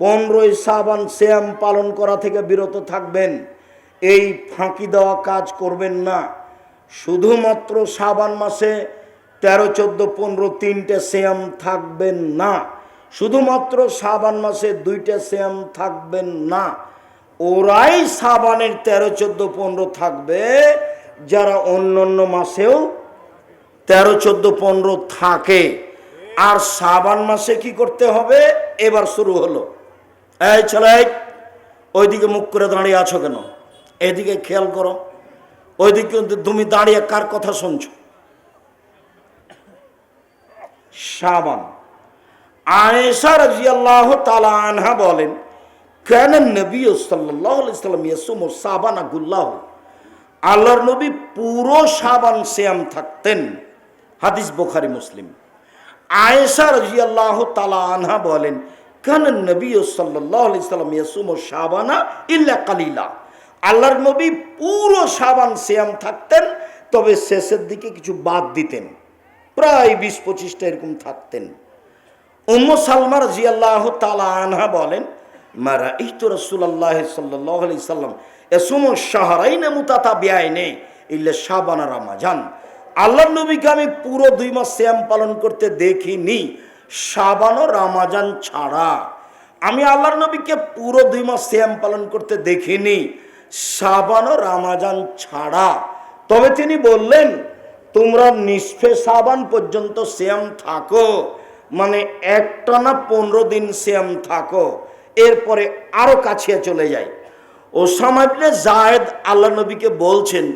পনেরোই সাবান শ্যাম পালন করা থেকে বিরত থাকবেন। এই ফাঁকি দেওয়া কাজ করবেন না। শুধুমাত্র সাবান মাসে তেরো, চোদ্দ, পনেরো তিনটে শ্যাম থাকবেন না। শুধুমাত্র সাবান মাসে দুইটা শ্যাম থাকবেন না। ওরাই সাবানের তেরো, চোদ্দ, পনেরো থাকবে। যারা অন্য অন্য মাসেও তেরো, চোদ্দ, পনেরো থাকে। আর সাবান মাসে কি করতে হবে? এবার শুরু হলো। এই ছেলে, ওইদিকে মুখ করে দাঁড়িয়ে আছো কেন? এদিকে খেয়াল করো। ওইদিকে তুমি দাঁড়িয়ে কার কথা শুনছো? সাবান আয়েশা রাজিয়াল্লাহ তালা আনহা বলেন, কেন নবী সাল্লাহ সাল্লাম ইয়াসুম সাবানা গুল্লাহ? আল্লাহর নবী পুরো সাবান শ্যাম থাকতেন। হাদিস বোখারি, মুসলিম। আয়েশা রাজিয়াল্লাহ তালা আনহা বলেন কেন নবী সাল্লাম ইয়াসুম সাবানা ইল্লা কালিলা। আল্লাহর নবী পুরো সাবান শ্যাম থাকতেন, তবে শেষের দিকে কিছু বাদ দিতেন। প্রায় বিশ পঁচিশটা এরকম থাকতেন। উম্ম সালমার জিয়াল্লাহ তালা আনহা বলেন মারা এই তো রসুল্লাহ সাল্লাহ আলি সাল্লাম এসুম শাহরাইনে মুতাতা বিয়াইনে ইল্লে শাবানা রামাজান। আল্লাহ নবীকে আমি পুরো দুই মাস শ্যাম পালন করতে দেখিনি। শাবান ও রামাজান ছাড়া। আমি আল্লাহর নবীকে পুরো দুই মাস শ্যাম পালন করতে দেখিনি। শাবান ও রামাজান ছাড়া। তবে তিনি বললেন, তোমরা নিষ্ফে সাবান পর্যন্ত শ্যাম থাকো। মানে একটানা পনেরো দিন শ্যাম থাকো। এরপরে আরও কাছে চলে যায় ও ইবনে জায়েদ আল্লাহ নবীকে বলছেন,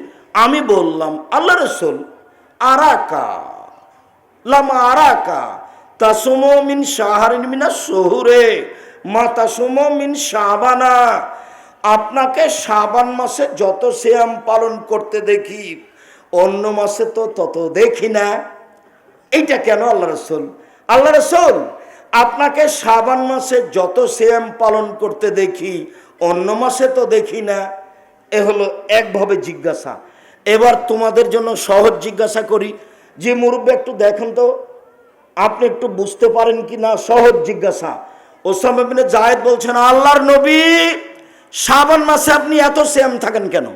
আমি বললাম, আল্লাহ রসুল, আরাকা, লামা আরাকা তাসুমো মিন মিনা শহুরে মা তাসুমো মিন আপনাকে শাবান মাসে যত শ্যাম পালন করতে দেখি, অন্য মাসে তো তত দেখি না। এইটা কেন আল্লাহ রসুল? আল্লাহ রসুল, আপনাকে শ্রাবণ মাসে যত শ্যাম পালন করতে দেখি, অন্য মাসে তো দেখি না। এ হলো একভাবে জিজ্ঞাসা। এবার তোমাদের জন্য সহজ জিজ্ঞাসা করি। যে মুরব্বী একটু দেখেন তো। আপনি একটু বুঝতে পারেন কি না সহজ জিজ্ঞাসা। ওসাম ইবনে জায়েদ বলছেন, আল্লাহর নবী শ্রাবণ মাসে আপনি এত শ্যাম থাকেন কেন?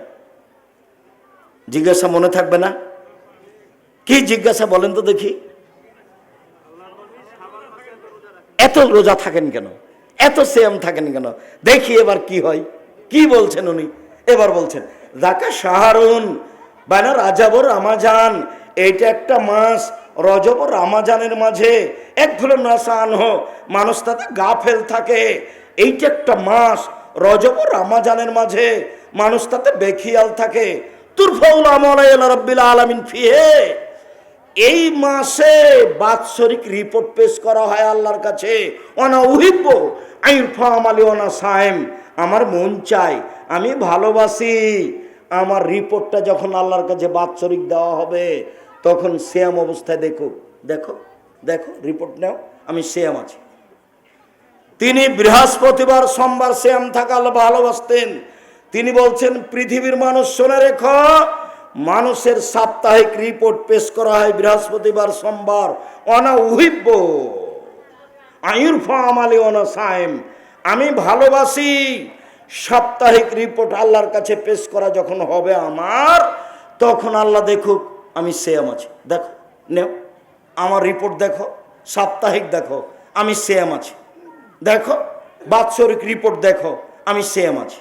জিজ্ঞাসা মনে থাকবে না? কি জিজ্ঞাসা বলেন তো দেখি। এত রোজা থাকেন কেন? এত সেম থাকেন কেন? দেখি এবার কি হয়। কি বলছেন উনি? এবার বলছেন জাকা সাহারুন বানা রাজাবর রামাজান, এইটা একটা মাস রজব রামাজানের মাঝে এক ধরে নাসান হো মানুষ তাতে গা ফেল থাকে। এইটা একটা মাস রজব রামাজানের মাঝে মানুষ তাতে বেখিয়াল থাকে। তুরফাউল আমল রব্বিল আলামিন ফিহে। এই মাসে বাৎসরিক রিপোর্ট পেশ করা হয় আল্লাহর কাছে। অনা উহিব্য আইরফাম আলী অনা সাইম আমার মন চাই আমি ভালোবাসি। আমার রিপোর্টটা যখন আল্লাহর কাছে বাৎসরিক দেওয়া হবে তখন শ্যাম অবস্থায় দেখো দেখো দেখো রিপোর্ট নাও, আমি শ্যাম আছি। তিনি বৃহস্পতিবার সোমবার শ্যাম থাকা ভালোবাসতেন। তিনি বলছেন, পৃথিবীর মানুষ শুনে রেখো, মানুষের সাপ্তাহিক রিপোর্ট পেশ করা হয় বৃহস্পতিবার সোমবার। অনা উহিব্য আমালি অনা সাইম আমি ভালোবাসি, সাপ্তাহিক রিপোর্ট আল্লাহর কাছে পেশ করা যখন হবে আমার, তখন আল্লাহ দেখুক আমি সেম আছি। দেখো, নেও। আমার রিপোর্ট দেখো, সাপ্তাহিক দেখো, আমি সেম আছি। দেখো, বাৎসরিক রিপোর্ট দেখো, আমি সেম আছি।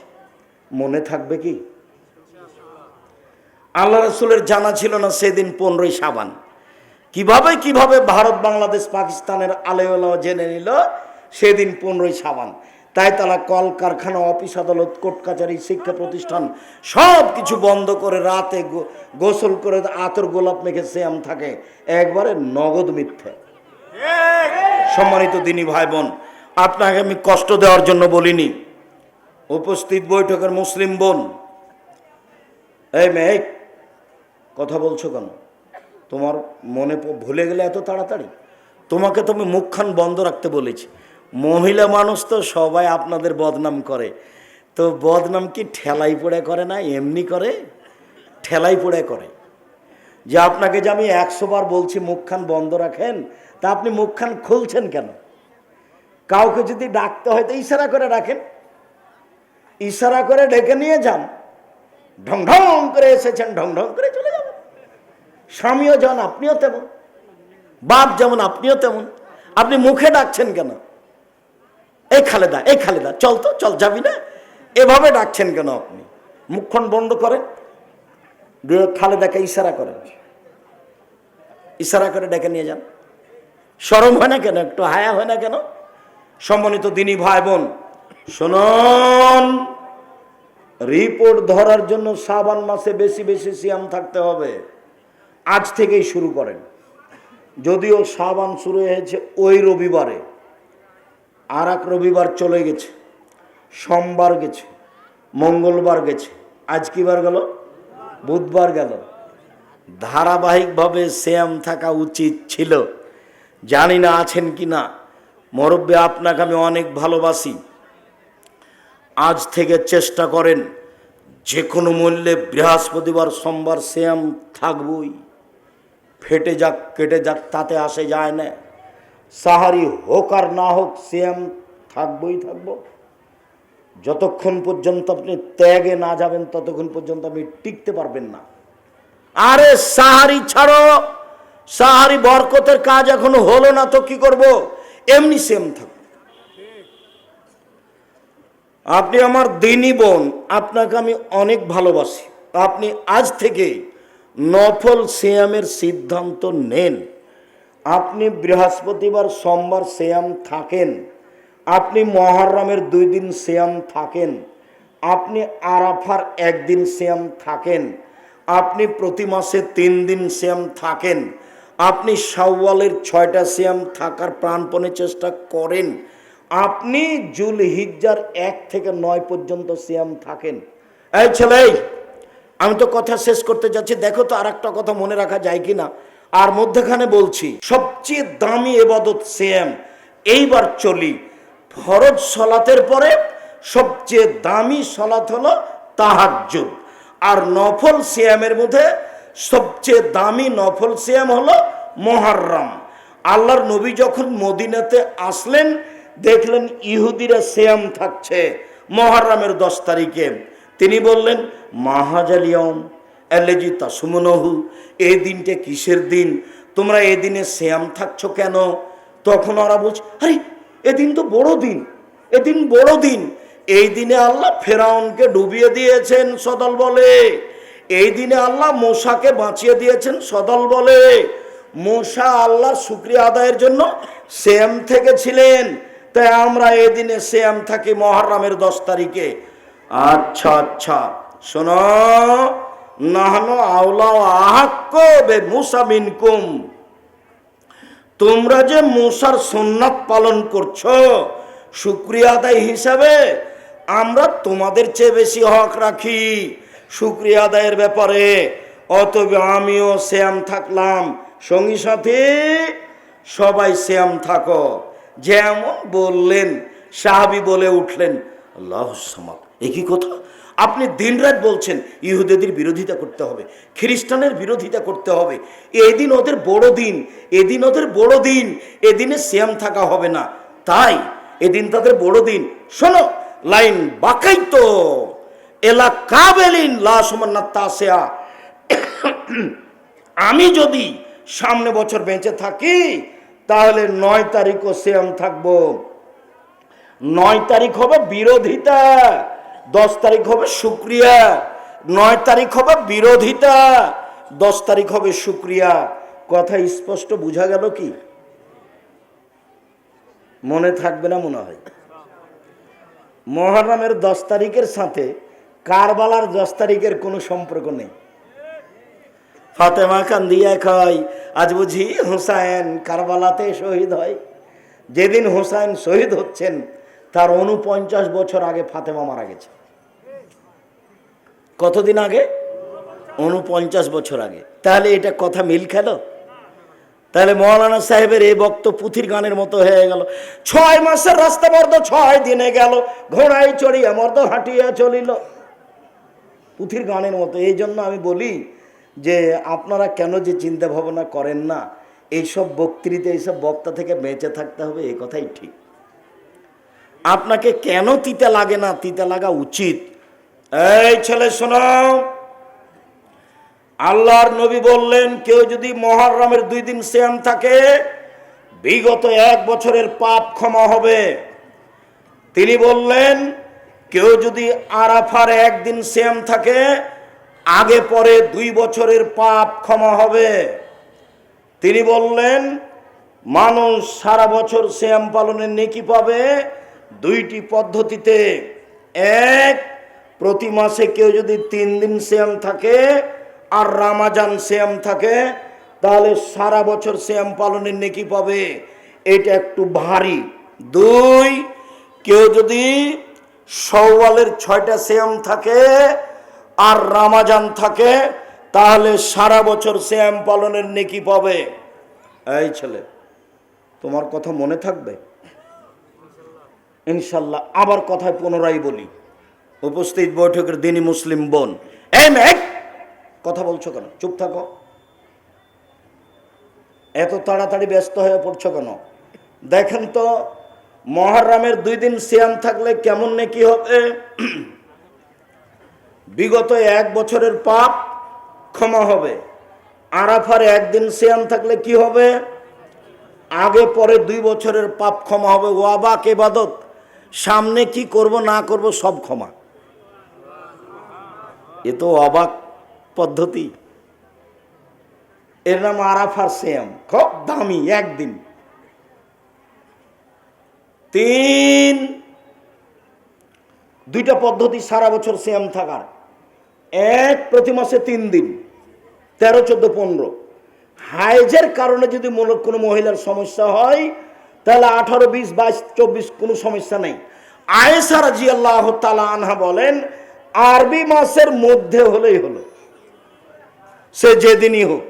মনে থাকবে কি? আল্লাহ রসুলের জানা ছিল না সেদিন পনেরোই সাবান কীভাবে কীভাবে ভারত, বাংলাদেশ, পাকিস্তানের আলেওয়ালা জেনে নিল? সেদিন পনেরোই সাবান তাই তারা কল কারখানা অফিস আদালত, কোর্ট কাচারি, শিক্ষা প্রতিষ্ঠান, সব কিছু বন্ধ করে রাতে গোসল করে আতর গোলাপ মেখে শ্যাম থাকে। একবারে নগদ মিথ্যে। সম্মানিত দিনী ভাই বোন আপনাকে আমি কষ্ট দেওয়ার জন্য বলিনি। উপস্থিত বৈঠকের মুসলিম বোন। এই মেয়ে কথা বলছো কেন? তোমার মনে ভুলে গেলে এত তাড়াতাড়ি? তোমাকে তো আমি মুখখান বন্ধ রাখতে বলেছি। মহিলা মানুষ তো সবাই আপনাদের বদনাম করে। তো বদনাম কি ঠেলাই পড়ে করে না? এমনি করে ঠেলাই পড়ে করে। যে আপনাকে যে আমি একশো বার বলছি, মুখখান বন্ধ রাখেন, তা আপনি মুখখান খুলছেন কেন? কাউকে যদি ডাকতে হয় তো ইশারা করে ডাকেন। ইশারা করে ডেকে নিয়ে যান। ঢং ঢং করে এসেছেন, ঢং ঢং করে চলে যাবেন। স্বামীও যেমন, আপনিও তেমন। বাপ যেমন, আপনিও তেমন। আপনি মুখে ডাকছেন কেন? এই খালেদা এই খালেদা, চল তো, চল, যাবি না? এভাবে ডাকছেন কেন আপনি? মুখখন বন্ধ করেন। খালেদাকে ইশারা করেন। ইশারা করে ডেকে নিয়ে যান। সরম হয় না কেন? একটু হায়া হয় না কেন? সম্মানিত দিনী ভাই বোন শুনুন। রিপোর্ট ধরার জন্য সাবান মাসে বেশি বেশি সিয়াম থাকতে হবে। আজ থেকেই শুরু করেন। যদিও সাবান শুরু হয়েছে ওই রবিবারে। আর এক রবিবার চলে গেছে, সোমবার গেছে, মঙ্গলবার গেছে, আজ কি বার গেল? বুধবার গেল। ধারাবাহিকভাবে শ্যাম থাকা উচিত ছিল। জানি না আছেন কি না। মরব্বে, আপনাকে আমি অনেক ভালোবাসি। আজ থেকে চেষ্টা করেন, যে কোনো মূল্যে বৃহস্পতিবার, সোমবার শ্যাম থাকবই। ফেটে যাক, কেটে যাক, তাতে আসে যায় না। সাহারি হোক আর না হোক শ্যাম থাকবই থাকব। যতক্ষণ পর্যন্ত আপনি ত্যাগে না যাবেন, ততক্ষণ পর্যন্ত আপনি টিকতে পারবেন না। আরে সাহারি ছাড়ো! সাহারি বরকতের কাজ এখনও হলো না তো কি করব? এমনি সেম থাক আপনি আমার দিনী বোন, আপনাকে আমি অনেক ভালোবাসি। আপনি আজ থেকে নফল সিয়ামের সিদ্ধান্ত নেন। আপনি বৃহস্পতিবার সোমবার শ্যাম থাকেন, আপনি মহরমের দুই দিন শ্যাম থাকেন, আপনি আরাফার একদিন শ্যাম থাকেন, আপনি প্রতি মাসে তিন দিন শ্যাম থাকেন, আপনি শাওয়ালের ছয়টা শ্যাম থাকার প্রাণপণে চেষ্টা করেন, আপনি জুল হিজ্জার এক থেকে নয় পর্যন্ত শ্যাম থাকেন। এই ছেলে আমি তো কথা শেষ করতে যাচ্ছি, দেখো তো আর একটা কথা মনে রাখা যায় কি না আর মধ্যখানে বলছি, সবচেয়ে দামি এবাদত সিয়াম, এইবার চলি। ফরজ সলাতের পরে সবচেয়ে দামি সলাত হলো তাহাজ্জুদ। আর নফল সিয়ামের মধ্যে সবচেয়ে দামি নফল সিয়াম হলো মহারম আল্লাহর নবী যখন মদিনাতে আসলেন, দেখলেন ইহুদিরা সিয়াম থাকছে মহারমের দশ তারিখে। তিনি বললেন মাহাজালিয়ম এলেজি তাসুমনহু এই দিনটা কিসের দিন? তোমরা এই দিনে শ্যাম থাকছো কেন? তখন ওরা বলছে, আরে এদিন তো বড় দিন এদিন বড় দিন। এই দিনে আল্লাহ ফেরাউনকে ডুবিয়ে দিয়েছেন সদল বলে। এই দিনে আল্লাহ মশাকে বাঁচিয়ে দিয়েছেন সদল বলে। মশা আল্লাহ শুক্রিয়া আদায়ের জন্য শ্যাম থেকে ছিলেন তাই আমরা এই দিনে শ্যাম থাকি মহারামের দশ তারিখে। আচ্ছা আচ্ছা শোনো। আওলা বে তোমরা যে মশার সোননাথ পালন করছ, শুক্রিয়া আদায় হিসাবে আমরা তোমাদের চেয়ে বেশি হক রাখি। শুক্রিয়া আদায়ের ব্যাপারে অতএব আমিও শ্যাম থাকলাম। সঙ্গী সাথে, সবাই শ্যাম থাকো। যেমন বললেন, সাহাবি বলে উঠলেন, আল্লাহ সামাদ। একই কথা? আপনি দিনরাত বলছেন ইহুদেদের বিরোধিতা করতে হবে, খ্রিস্টানের বিরোধিতা করতে হবে। এদিন ওদের বড় দিন, এদিন ওদের বড় দিন, এদিনে শ্যাম থাকা হবে না। তাই এদিন তাদের বড় দিন। শোনো, লাইন বাকাই তো এলা কাবেলিন লাসমান্না আমি যদি সামনে বছর বেঁচে থাকি, তাহলে নয় তারিখও শ্যাম থাকব। নয় তারিখ হবে বিরোধিতা। দশ তারিখ হবে শুক্রিয়া, নয় তারিখ হবে বিরোধিতা, দশ তারিখ হবে শুক্রিয়া। কথা স্পষ্ট বোঝা গেল কি? মনে থাকবে না মনে হয়। মহরমের দশ তারিখের সাথে কারবালার দশ তারিখের কোনো সম্পর্ক নেই। ফাতেমা কান্দিয়া কয় আজ বুঝি হুসাইন কারবালাতে শহীদ হয়। যেদিন হুসাইন শহীদ হচ্ছেন তার উনপঞ্চাশ বছর আগে ফাতেমা মারা গেছে। কতদিন আগে? উনপঞ্চাশ বছর আগে। তাহলে এটা কথা মিল খেলো? তাহলে মৌলানা সাহেবের এই বক্ত পুথির গানের মতো হয়ে গেল। ছয় মাসের রাস্তা মর্দ ছয় দিনে গেল। ঘোড়ায় চড়িয়া, মর্দ হাঁটিয়া চলিল। পুথির গানের মতো। এই জন্য আমি বলি যে আপনারা কেন যে চিন্তা ভাবনা করেন না? এইসব বক্তৃতা, এইসব বক্তা থেকে বেঁচে থাকতে হবে এই কথাই ঠিক। আপনাকে কেন তিতে লাগে না? তিতে লাগা উচিত। এই ছেলে, শোনো। আল্লাহর নবী বললেন, কেউ যদি মহরমের দুই দিন শ্যাম থাকে, বিগত এক বছরের পাপ ক্ষমা হবে। তিনি বললেন, কেউ যদি আরাফার একদিন শ্যাম থাকে, আগে পরে দুই বছরের পাপ ক্ষমা হবে। তিনি বললেন, মানুষ সারা বছর শ্যাম পালনের নেকি পাবে দুইটি পদ্ধতিতে এক, প্রতি মাসে কেউ যদি তিন দিন শ্যাম থাকে আর রামাজান শ্যাম থাকে, তাহলে সারা বছর শ্যাম পালনের নেকি পাবে। এটা একটু ভারী। দুই, কেউ যদি সওয়ালের ছয়টা শ্যাম থাকে আর রামাজান থাকে, তাহলে সারা বছর শ্যাম পালনের নেকি পাবে। এই ছেলে, তোমার কথা মনে থাকবে? ইনশাল্লাহ আবার কথায় পুনরায় বলি। উপস্থিত বৈঠকের দিনই মুসলিম বোন। এই মেঘ! কথা বলছো কেন? চুপ থাকো। এত তাড়াতাড়ি ব্যস্ত হয়ে পড়ছো কেন? দেখেন তো, মহারামের দুই দিন সিয়াম থাকলে কেমন নাকি হবে? বিগত এক বছরের পাপ ক্ষমা হবে। আরাফার একদিন সিয়াম থাকলে কি হবে? আগে পরে দুই বছরের পাপ ক্ষমা হবে। ওয়াবাক এবাদত সামনে কি করব, না করব, সব ক্ষমা। এ তো অবাক পদ্ধতি। এর নাম আরাফার শ্যাম খুব দামি, একদিন। তিন। দুইটা পদ্ধতি সারা বছর শ্যাম থাকার। এক প্রতি মাসে তিন দিন। তেরো, চোদ্দ, পনেরো। হাইজের কারণে যদি কোনো মহিলার সমস্যা হয় তাহলে আঠারো, বিশ, বাইশ, চব্বিশ কোনো সমস্যা নেই। আয়েসা রাজি আল্লাহ তালা আনহা বলেন, আরবি মাসের মধ্যে হলেই হলো। সে যেদিনই হোক।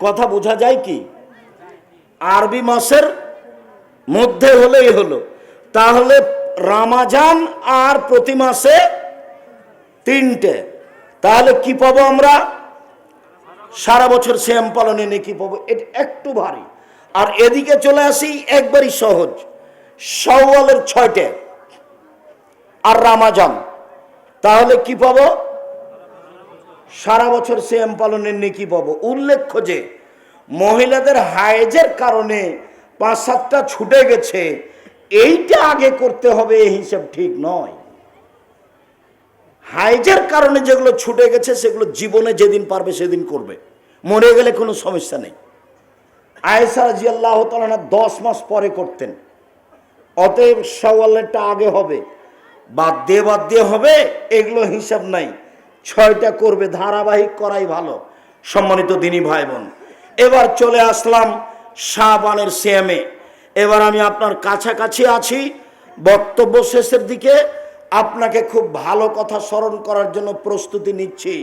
কথা বোঝা যায় কি? আরবি মাসের মধ্যে হলেই হলো। তাহলে রামাজান আর প্রতি মাসে তিনটে। তাহলে কি পাবো আমরা? সারা বছর শ্যাম পালনে নাকি পাবো? এটা একটু ভারী। আর এদিকে চলে আসি একবারই সহজ। সওয়ালের ছয়টে। আর রামাজান। তাহলে কি পাবো? সারা বছর শ্যাম পালনের নেকি পাবো। উল্লেখ্য যে, মহিলাদের হায়েজের কারণে পাঁচ সাতটা ছুটে গেছে। এইটা আগে করতে হবে, এই হিসাব ঠিক নয়। হাইজের কারণে যেগুলো ছুটে গেছে, সেগুলো জীবনে যেদিন পারবে সেদিন করবে। মরে গেলে কোনো সমস্যা নেই। আয়েসা রাজি আল্লাহ তালানা দশ মাস পরে করতেন। অতএব সওয়ালেরটা আগে হবে, বাদ দিয়ে বাদ দিয়ে হবে, এগুলো হিসাব নাই। ছয়টা করবে, ধারাবাহিক করাই ভালো। সম্মানিত দিনী ভাই বোন এবার চলে আসলাম শাহবানের সিএমে এবার আমি আপনার কাছাকাছি আছি, বক্তব্য শেষের দিকে। আপনাকে খুব ভালো কথা স্মরণ করার জন্য প্রস্তুতি নিচ্ছি।